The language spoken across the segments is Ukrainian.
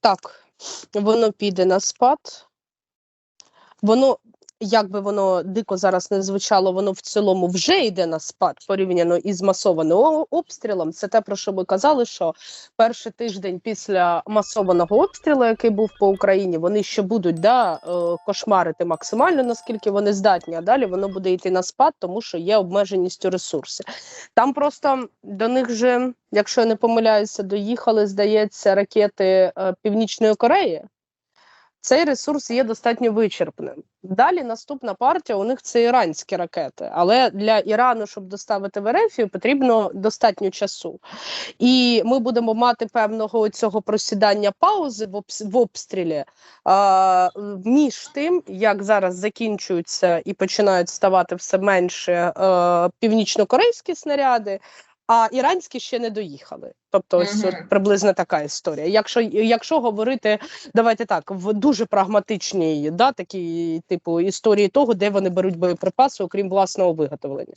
Так, воно піде на спад. Воно, як би воно дико зараз не звучало, воно в цілому вже йде на спад порівняно із масованим обстрілом. Це те, про що ми казали, що перший тиждень після масованого обстрілу, який був по Україні, вони ще будуть да, е, кошмарити максимально, наскільки вони здатні, а далі воно буде йти на спад, тому що є обмеженістю ресурсів. Там просто до них же, якщо я не помиляюся, доїхали, здається, ракети е, Північної Кореї. Цей ресурс є достатньо вичерпним. Далі наступна партія у них це іранські ракети. Але для Ірану, щоб доставити в Ерефію, потрібно достатньо часу. І ми будемо мати певного цього просідання паузи в, обс- в обстрілі а, між тим, як зараз закінчуються і починають ставати все менше е, північно-корейські снаряди. А іранські ще не доїхали. Тобто, ось от приблизно така історія. Якщо, якщо говорити давайте так, в дуже прагматичній, да, такій типу історії того, де вони беруть боєприпаси, окрім власного виготовлення.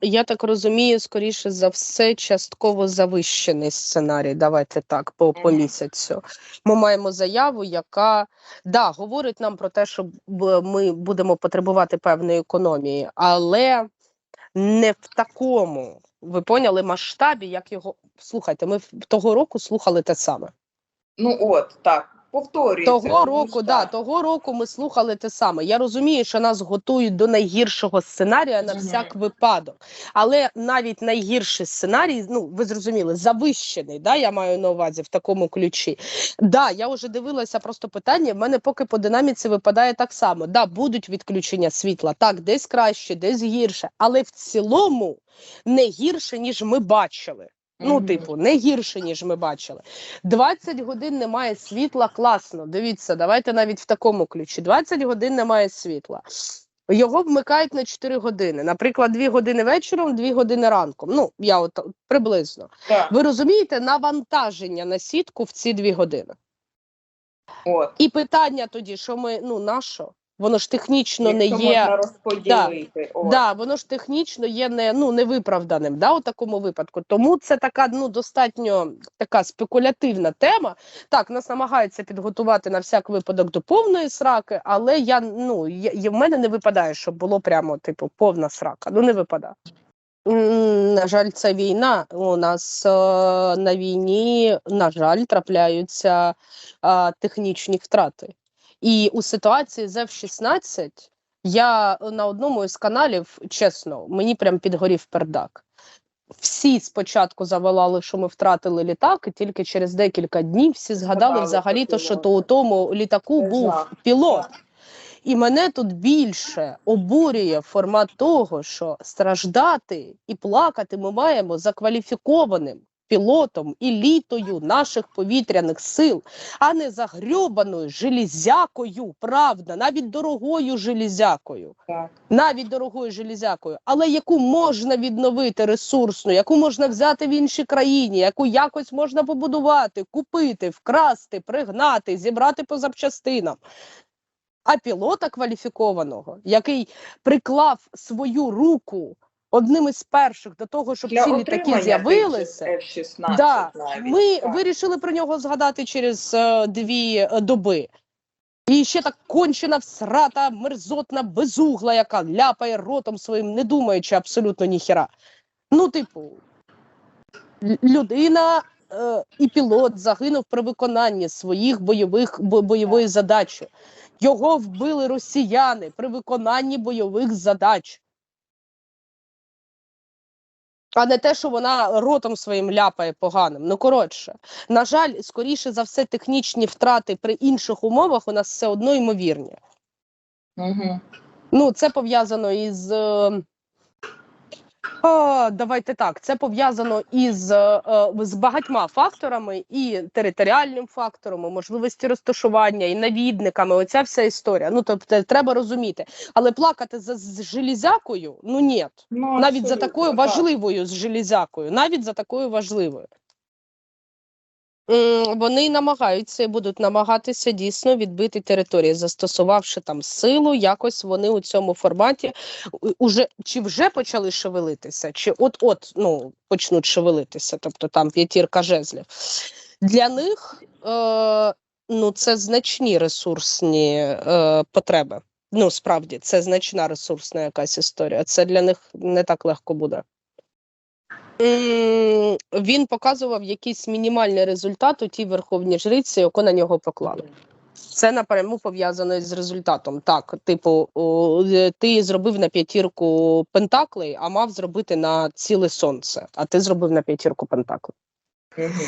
Я так розумію, скоріше за все, частково завищений сценарій. Давайте так, по, по місяцю. Ми маємо заяву, яка да, говорить нам про те, що ми будемо потребувати певної економії, але не в такому, ви поняли, масштабі, як його. Слухайте, ми того року слухали те саме. Ну от, так, повторюється. Того року, да, того року ми слухали те саме. Я розумію, що нас готують до найгіршого сценарія на всяк випадок. Але навіть найгірший сценарій, ну ви зрозуміли, завищений. Да, я маю на увазі в такому ключі. Да, я вже дивилася просто питання. В мене поки по динаміці випадає так само. Да, будуть відключення світла. Так, десь краще, десь гірше, але в цілому не гірше, ніж ми бачили. Ну, типу, не гірше, ніж ми бачили. 20 годин немає світла, класно. Дивіться, давайте навіть в такому ключі. 20 годин немає світла. Його вмикають на 4 години. Наприклад, 2 години вечором, 2 години ранком. Ну, я от приблизно. Так, Ви розумієте навантаження на сітку в ці 2 години. от. І питання тоді, що ми, ну, на що? Воно ж технічно не є. можна розподілити. от. Да, воно ж технічно є не ну невиправданим, да, у такому випадку. Тому це така ну достатньо така спекулятивна тема. Так, нас намагаються підготувати на всяк випадок до повної сраки, але я ну я- в мене не випадає, щоб було прямо типу повна срака. Ну не випадає. На жаль, це війна. У нас е, на війні, на жаль, трапляються е, технічні втрати. І у ситуації з F-16 я на одному із каналів, чесно, мені прям підгорів пердак. Всі спочатку завалали, що ми втратили літак, і тільки через декілька днів всі згадали Згадали взагалі, то, що то у тому літаку був пілот. І мене тут більше обурює формат того, що страждати і плакати ми маємо за кваліфікованим пілотом, елітою наших повітряних сил, а не за грьобаною железякою, правда, навіть дорогою железякою Так. навіть дорогою железякою, але яку можна відновити ресурсно, яку можна взяти в іншій країні, яку якось можна побудувати, купити, вкрасти, пригнати, зібрати по запчастинам. А пілота кваліфікованого, який приклав свою руку одним із перших до того, щоб Для ці літаки з'явилися. тих же F-16 Да, ми так. вирішили про нього згадати через е, дві е, доби. І ще так кончена всрата, мерзотна безугла, яка ляпає ротом своїм, не думаючи абсолютно ніхіра. Ну, типу, людина е, і пілот загинув при виконанні своїх бойових бо- бойової задачі. Його вбили росіяни при виконанні бойових задач. А не те, що вона ротом своїм ляпає поганим. Ну коротше, на жаль, скоріше за все, технічні втрати при інших умовах у нас все одно ймовірні. Угу. Ну, це пов'язано із. е, Давайте так, це пов'язано із е, е, з багатьма факторами, і територіальним фактором, і можливості розташування, і навідниками. Оця вся історія. Ну тобто, треба розуміти. Але плакати за з железякою, ну ні. Ну, навіть за такою так. важливою з железякою, навіть за такою важливою. Вони намагаються і будуть намагатися дійсно відбити території, застосувавши там силу, якось вони у цьому форматі уже чи вже почали шевелитися, чи от-от ну, почнуть шевелитися, тобто там п'ятірка жезлів. Для них е, ну, це значні ресурсні е, потреби. Ну, справді, це значна ресурсна якась історія. Це для них не так легко буде. Він показував якийсь мінімальний результат у тій верховній жриці, яку на нього поклали. Це напряму пов'язано з результатом. Так, типу, о, е, ти зробив на п'ятірку пентаклей, а мав зробити на ціле сонце. А ти зробив на п'ятірку пентаклей. Угу.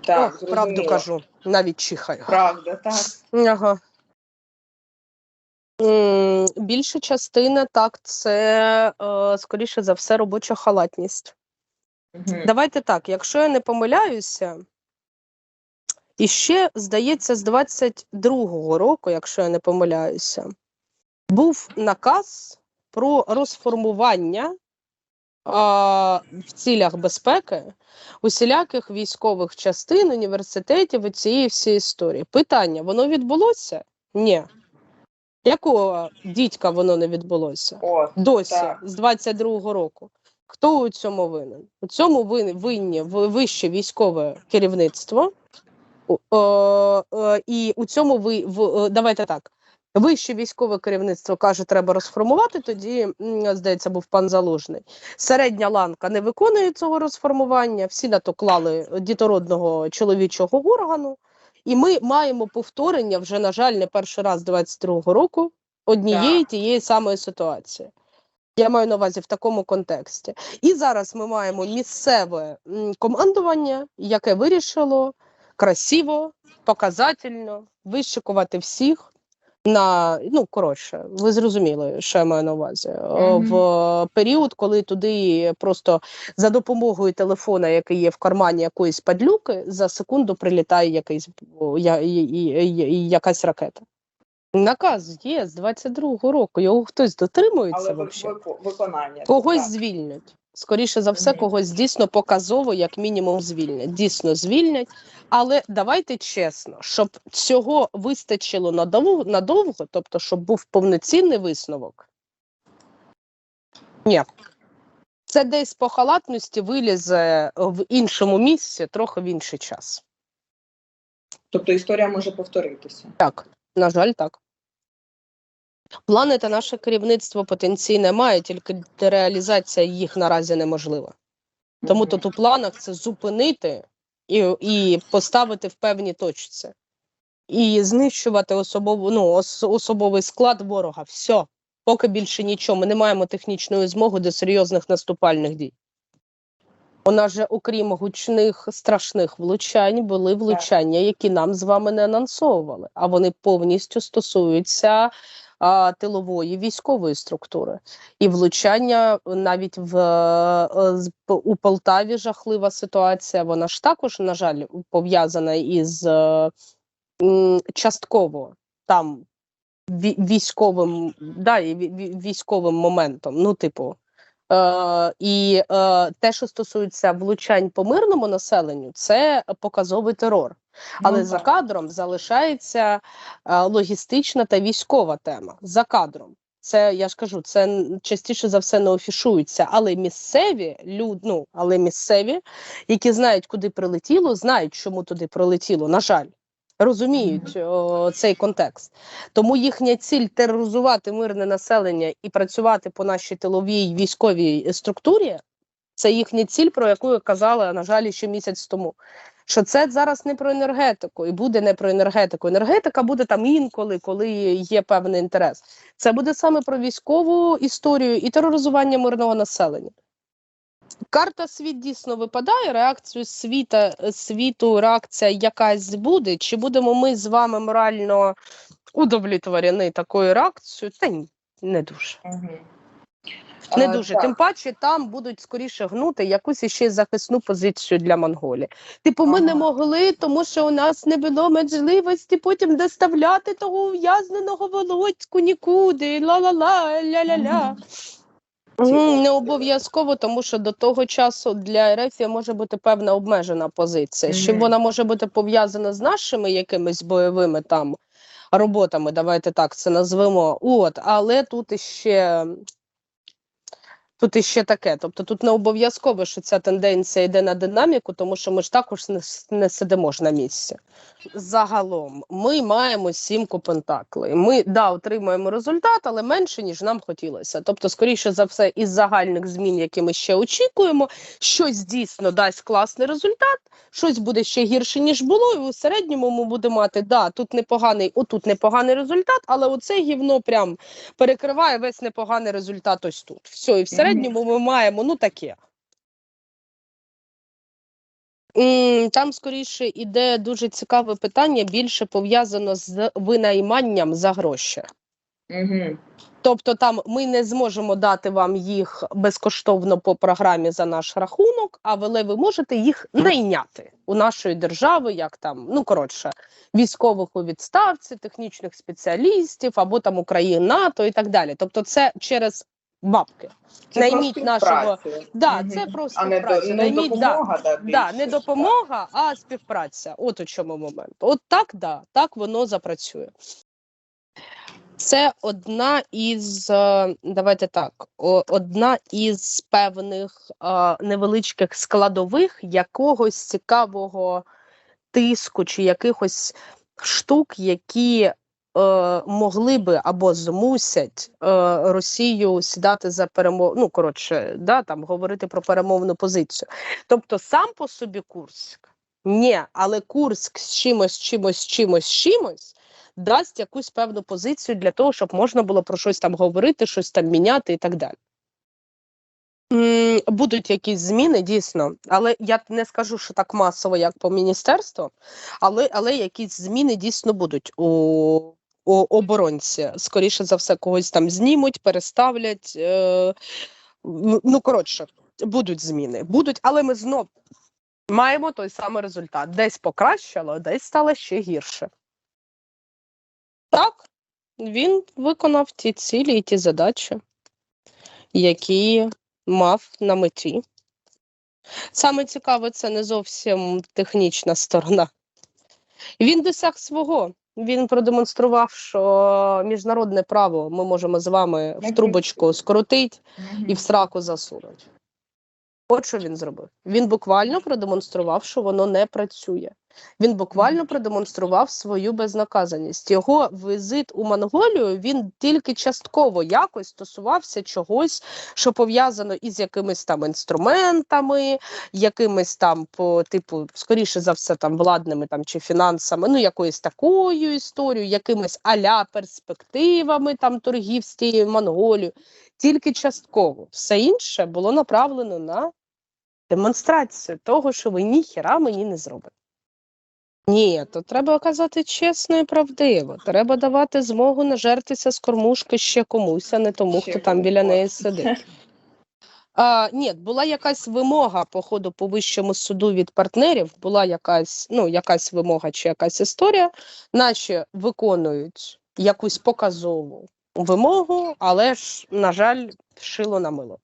Так, Ох, правду кажу, навіть чихаю. Правда, так. Ага. Більша частина так, це е, скоріше за все робоча халатність. Угу. Давайте так, якщо я не помиляюся, і ще, здається, з 22-го року, якщо я не помиляюся, був наказ про розформування а, в цілях безпеки усіляких військових частин, університетів і цієї всієї історії. Питання: воно відбулося? Ні. Якого дідька воно не відбулося? От. Досі, Так. з 22-го року. Хто у цьому винен? У цьому вин- винні вище військове керівництво. Е, е, І у цьому ви в давайте так. Вище військове керівництво каже, треба розформувати. Тоді, здається, був пан Залужний. Середня ланка не виконує цього розформування. Всі на то клали дітородного чоловічого органу. І ми маємо повторення вже, на жаль, не перший раз 22-го року однієї тієї самої ситуації. Я маю на увазі в такому контексті. І зараз ми маємо місцеве командування, яке вирішило красиво, показательно вишикувати всіх на ну коротше, ви зрозуміли, що я маю на увазі. Е. В період, коли туди просто за допомогою телефона, який є в кармані якоїсь падлюки, за секунду прилітає якийсь я, якась ракета. Наказ є з 22-го року. Його хтось дотримується Але взагалі? виконання. Когось так. звільнять. Скоріше за все, когось дійсно показово, як мінімум, звільнять. Дійсно звільнять. Але давайте чесно, щоб цього вистачило надовго, надовго, тобто, щоб був повноцінний висновок. Ні. Це десь по халатності вилізе в іншому місці, трохи в інший час. Тобто історія може повторитися. Так, на жаль, так. Плани та наше керівництво потенційне має, тільки реалізація їх наразі неможлива. Тому тут у планах це зупинити і, і поставити в певні точці. І знищувати особову, ну, ос, особовий склад ворога. Все. Поки більше нічого. Ми не маємо технічної змоги до серйозних наступальних дій. У нас же, окрім гучних страшних влучань, були влучання, які нам з вами не анонсовували, а вони повністю стосуються а, тилової військової структури. І влучання навіть в е, у Полтаві жахлива ситуація. Вона ж також, на жаль, пов'язана із е, частково там військовим, да, військовим моментом. Ну, типу. Е, і е, те, що стосується влучань по мирному населенню, це показовий терор. Але Ну, за кадром залишається е, логістична та військова тема. За кадром. Це я ж кажу, це частіше за все не офішується. Але місцеві люд, ну, але місцеві, які знають, куди прилетіло, знають, чому туди прилетіло. На жаль, розуміють о, цей контекст. Тому їхня ціль тероризувати мирне населення і працювати по нашій тиловій військовій структурі. Це їхня ціль, про яку я казала, на жаль, ще місяць тому. Що це зараз не про енергетику, і буде не про енергетику. Енергетика буде там інколи, коли є певний інтерес. Це буде саме про військову історію і тероризування мирного населення. Карта світ дійсно випадає. Реакцію світа, світу, реакція якась буде. Чи будемо ми з вами морально удовлетворені такою реакцією? Та ні, не дуже. Не дуже. Тим паче там будуть скоріше гнути якусь іще захисну позицію для Монголії. Типу, ми не могли, тому що у нас не було можливості потім доставляти того ув'язненого Володьку нікуди. Ла-ла-ла, ля-ля-ля. Не обов'язково, тому що до того часу для РФ може бути певна обмежена позиція. Що вона може бути пов'язана з нашими якимись бойовими там роботами, давайте так це назвемо. От, але тут іще Тут іще таке. Тобто тут не обов'язково, що ця тенденція йде на динаміку, тому що ми ж також не, не сидимо ж на місці. Загалом ми маємо сімку пентаклей. Ми да, отримуємо результат, але менше, ніж нам хотілося. Тобто, скоріше за все, із загальних змін, які ми ще очікуємо, щось дійсно дасть класний результат, щось буде ще гірше, ніж було. І у середньому ми будемо мати да, тут непоганий, отут непоганий результат, але оце гівно прям перекриває весь непоганий результат ось тут. Все, і в середньому ми маємо ну таке. Там скоріше іде дуже цікаве питання, більше пов'язано з винайманням за гроші. Угу. Тобто, там ми не зможемо дати вам їх безкоштовно по програмі за наш рахунок, але ви можете їх найняти у нашої держави, як там, ну коротше, військових у відставці, технічних спеціалістів або там Україн, НАТО і так далі. Тобто, це через бабки. Це Найміть про нашого-. Да, Мгм. це про а не, співпрацю. не Найміть, да. допомога, да, Да, більше, не допомога, а співпраця. От у чому момент. От так, да, так воно запрацює. Це одна із, е, давайте так, одна із певних е, невеличких складових якогось цікавого тиску чи якихось штук, які могли би або змусять е, Росію сідати за перемов... ну коротше, да, там говорити про перемовну позицію. Тобто сам по собі Курськ, ні, але Курськ з чимось, чимось, чимось, чимось дасть якусь певну позицію для того, щоб можна було про щось там говорити, щось там міняти і так далі. Будуть якісь зміни, дійсно, але я не скажу, що так масово, як по міністерству, але, але якісь зміни дійсно будуть у оборонці. Скоріше за все, когось там знімуть, переставлять. Е, ну, коротше, будуть зміни. Будуть, але ми знов маємо той самий результат. Десь покращало, десь стало ще гірше. Так, він виконав ті цілі і ті задачі, які мав на меті. Саме цікаве, це не зовсім технічна сторона. Він досяг свого. Він продемонстрував, що міжнародне право ми можемо з вами в трубочку скоротити і в сраку засунути. От що він зробив. Він буквально продемонстрував, що воно не працює. Він буквально продемонстрував свою безнаказаність. Його візит у Монголію він тільки частково якось стосувався чогось, що пов'язано із якимись там інструментами, якимись там по типу, скоріше за все, там владними там чи фінансами, ну якоюсь такою історією, якимись аля перспективами там торгів з тією Монголією. Тільки частково все інше було направлено на демонстрацію того, що ви ніхіра мені не зробите. Ні, то треба казати чесно і правдиво. Треба давати змогу нажертися з кормушки ще комусь, а не тому, хто там біля неї сидить. А, ні, була якась вимога по ходу по вищому суду від партнерів, була якась, ну, якась вимога чи якась історія. Наші виконують якусь показову вимогу, але ж, на жаль, шило на мило.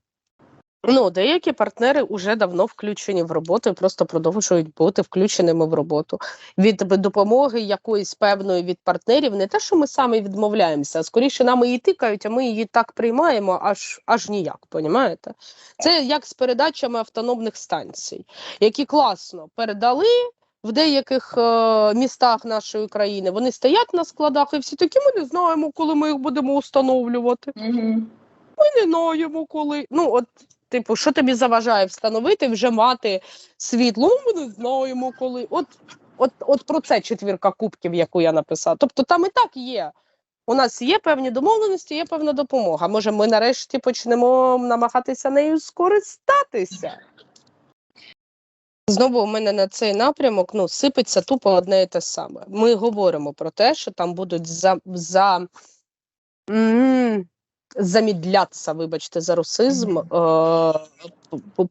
Ну, деякі партнери вже давно включені в роботу і просто продовжують бути включеними в роботу. Від допомоги якоїсь певної від партнерів, не те, що ми самі відмовляємося, а скоріше нам її тикають, а ми її так приймаємо, аж аж ніяк. Понімаєте? Це як з передачами автономних станцій, які класно передали. В деяких е, містах нашої країни вони стоять на складах, і всі такі ми не знаємо, коли ми їх будемо встановлювати Мгм. ми не знаємо коли. Ну, от, типу, що тобі заважає встановити, вже мати світло? Ми не знаємо коли. От, от, от про це четвірка кубків, яку я написала. Тобто там і так є. У нас є певні домовленості, є певна допомога. Може, ми нарешті почнемо намагатися нею скористатися. Знову у мене на цей напрямок ну, сипеться тупо одне і те саме. Ми говоримо про те, що там будуть за, за м, замідлятися, вибачте, за русизм, е,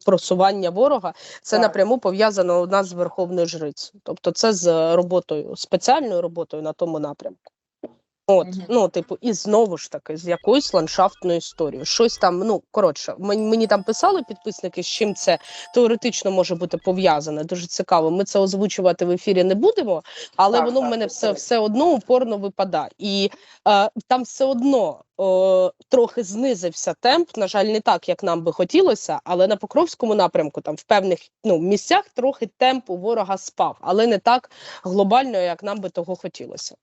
просування ворога. Це Так. напряму пов'язано у нас з Верховною Жрицею. Тобто це з роботою, спеціальною роботою на тому напрямку. От, Мгм. ну, типу, і знову ж таки, з якоюсь ландшафтною історією. Щось там, ну коротше, мені, мені там писали підписники, з чим це теоретично може бути пов'язане. Дуже цікаво. Ми це озвучувати в ефірі не будемо, але Так, воно в мене все, все одно упорно випадає. І е, там все одно о, трохи знизився темп. На жаль, не так, як нам би хотілося, але на Покровському напрямку, там в певних ну, місцях трохи темп у ворога спав, але не так глобально, як нам би того хотілося.